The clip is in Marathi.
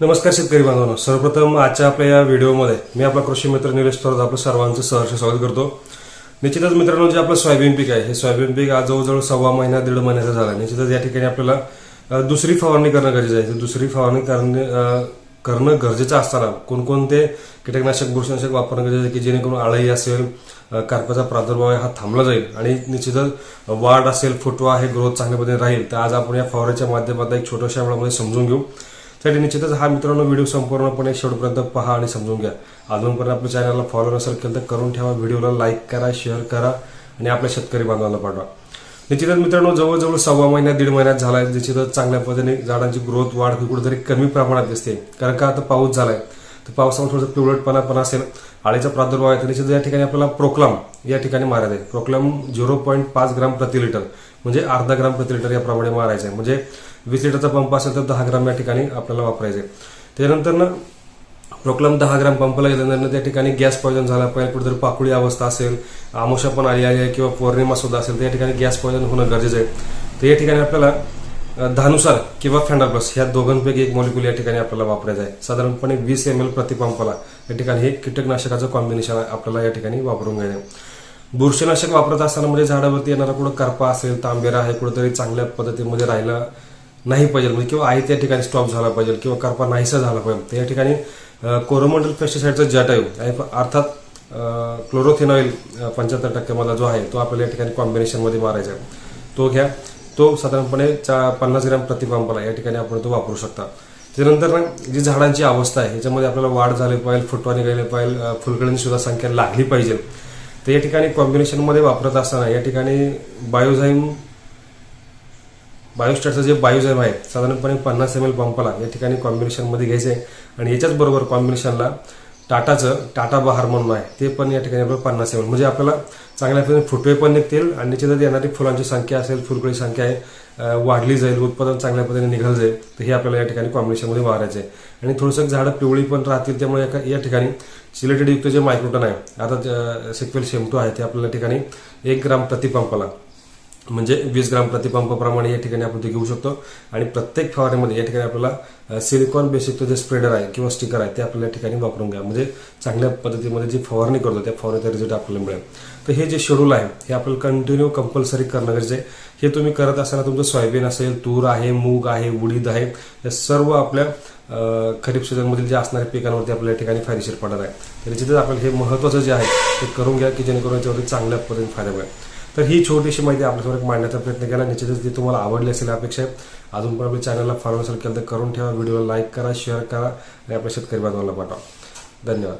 नमस्कार शेतकरी बांधवांनो. सर्वप्रथम आजच्या आपल्या या व्हिडिओमध्ये मी आपला कृषी मित्र निलेश थोरात आपलं सर्वांचं सहर्ष स्वागत करतो. निश्चितच मित्रांनो जे आपलं सोयाबीन पीक आहे हे सोयाबीन पीक आज जवळजवळ सव्वा महिना दीड महिन्याचा झाला. निश्चितच या ठिकाणी आपल्याला दुसरी फवारणी करणं गरजेचं आहे. दुसरी फवारणी करणे करणं गरजेचं असताना कोणकोणते कीटकनाशक बुरशीनाशक वापरणं गरजेचं आहे की जेणेकरून आळई असेल कारपाचा प्रादुर्भाव हा थांबला जाईल. आणि निश्चितच वाढ असेल फुटवा हे ग्रोथ चांगल्या पद्धतीने राहील तर आज आपण या फवारणीच्या माध्यमातून एक छोट्याशा वेळामध्ये समजून घेऊ. तर निश्चितच हा मित्रांनो व्हिडिओ संपूर्णपणे शेवटपर्यंत पहा आणि समजून घ्या. अजूनपर्यंत आपल्या चॅनलला फॉलो नसेल केलं तर करून ठेवा. व्हिडिओला लाईक करा शेअर करा आणि आपल्या शेतकरी बांधवांना पाठवा. निश्चितच मित्रांनो जवळजवळ सव्वा महिन्यात दीड महिन्यात झालाय. निश्चितच चांगल्या पद्धतीने झाडांची ग्रोथ वाढ ही कुठेतरी कमी प्रमाणात दिसते. कारण का? आता पाऊस झालाय. तर पावसामुळे थोडंसं पिवळटपणा पण असेल. आळीचा प्रादुर्भाव आहे. तर निश्चित या ठिकाणी आपल्याला प्रोक्लाम या ठिकाणी मारायचं आहे. प्रोक्लाम झिरो पॉईंट पाच ग्राम प्रति लिटर म्हणजे अर्धा ग्राम प्रति लिटर याप्रमाणे मारायचं आहे. म्हणजे वीस लिटरचा पंप असेल तर दहा ग्राम या ठिकाणी आपल्याला वापरायचे. आहे त्यानंतर ना प्रोक्लम दहा ग्राम पंपला गेल्यानंतर त्या ठिकाणी गॅस पॉयझन झाला. पाहिजे कुठेतरी पाकुळी अवस्था असेल आमोशा पण आली आहे किंवा पौर्णिमा सुद्धा असेल तर या ठिकाणी गॅस पॉयझन होणं गरजेचं आहे. तर या ठिकाणी आपल्याला धानुसार किंवा फॅन्डा प्लस ह्या दोघांपैकी एक मॉलिक्युल या ठिकाणी आपल्याला वापरायचं आहे. साधारणपणे वीस एम एल प्रतिपंपाला या ठिकाणी हे कीटकनाशकाचं कॉम्बिनेशन आपल्याला या ठिकाणी वापरून घ्यायचं आहे. बुरशीनाशक वापरत असताना म्हणजे झाडावरती येणारा कुठं करपा असेल तांबेरा आहे कुठंतरी चांगल्या पद्धतीमध्ये राहिला नाही पाहिजे. म्हणजे किंवा आहे त्या ठिकाणी स्टॉप झाला पाहिजे किंवा करपा नाहीसा झाला पाहिजे. त्या या ठिकाणी कोरोमंडल पेस्टिसाईडचा जटायू आहे अर्थात क्लोरोथेनॉईल पंच्याहत्तर टक्क्यामधला जो आहे तो आपल्याला या ठिकाणी कॉम्बिनेशनमध्ये मारायचा आहे. तो घ्या. तो साधारणपणे चा- पन्नास ग्रॅम प्रतिपंपाला या ठिकाणी आपण तो वापरू शकता. त्यानंतर ना जी झाडांची अवस्था आहे ह्याच्यामध्ये आपल्याला वाढ झाली पाहिजे फुटवा निघाले पाहिजे अ, फुलकळींची सुद्धा संख्या लागली पाहिजे. तर या ठिकाणी कॉम्बिनेशनमध्ये वापरत असताना या ठिकाणी बायोझाईम बायोस्टारचं जे बायोझाईम आहे साधारणपणे पन्नास एम एल पंपाला या ठिकाणी कॉम्बिनेशनमध्ये घ्यायचं आहे. आणि याच्याच बरोबर कॉम्बिनेशनला टाटाचं टाटा बहार म्हणून आहे ते पण या ठिकाणी आपल्याला पन्नास एम एल म्हणजे आपल्याला चांगल्या पद्धतीने फुटवे पण निघतील आणि निश्चितच येणारी फुलांची संख्या असेल फुलकळी संख्या आहे वाढली जाईल उत्पादन चांगल्या पद्धतीने निघालं जाईल तर हे आपल्याला या ठिकाणी कॉम्बिनेशनमध्ये मारायचं आहे. आणि थोडंसं झाडं पिवळी पण राहतील त्यामुळे एका- या ठिकाणी सिलेटेड युक्त जे मायक्रोटन आहे आता सिक्वेल शेमटो आहे ते आपल्याला या ठिकाणी एक ग्राम प्रतिपंपाला म्हणजे वीस ग्राम प्रतिपंपाप्रमाणे या ठिकाणी आपण ते घेऊ शकतो. आणि प्रत्येक फवारणीमध्ये या ठिकाणी आपल्याला सिलिकॉन बेसिक जे स्प्रेडर आहे किंवा स्टिकर आहे ते आपल्याला या ठिकाणी वापरून घ्या. म्हणजे चांगल्या पद्धतीमध्ये जी फवारणी करतो त्या फवारणीचा रिझल्ट आपल्याला मिळेल. तर हे जे शेड्यूल आहे हे आपल्याला कंटिन्यू कंपल्सरी करणं गरजेचं आहे. हे तुम्ही करत असताना तुमचं सोयाबीन असेल तूर आहे मूग आहे उडीद आहे हे सर्व आपल्या खरीप सीझनमधील जे असणाऱ्या पिकांवरती आपल्या या ठिकाणी फायदेशीर पडणार आहे. तर निश्चितच आपल्याला हे महत्त्वाचं जे आहे ते करून घ्या की जेणेकरून याच्यावरती चांगल्या पद्धतीने फायदा मिळेल तर ही छोटीशी माहिती आपल्यासमोर मांडण्याचा प्रयत्न केला. निश्चितच ती तुम्हाला आवडली असेल अपेक्षा आहे अजून पण आपल्या चॅनलला फॉलो नसेल केलं तर करून ठेवा. व्हिडिओला लाईक करा शेअर करा आणि आपल्या शेतकरी बांधवांना पाठवा. धन्यवाद.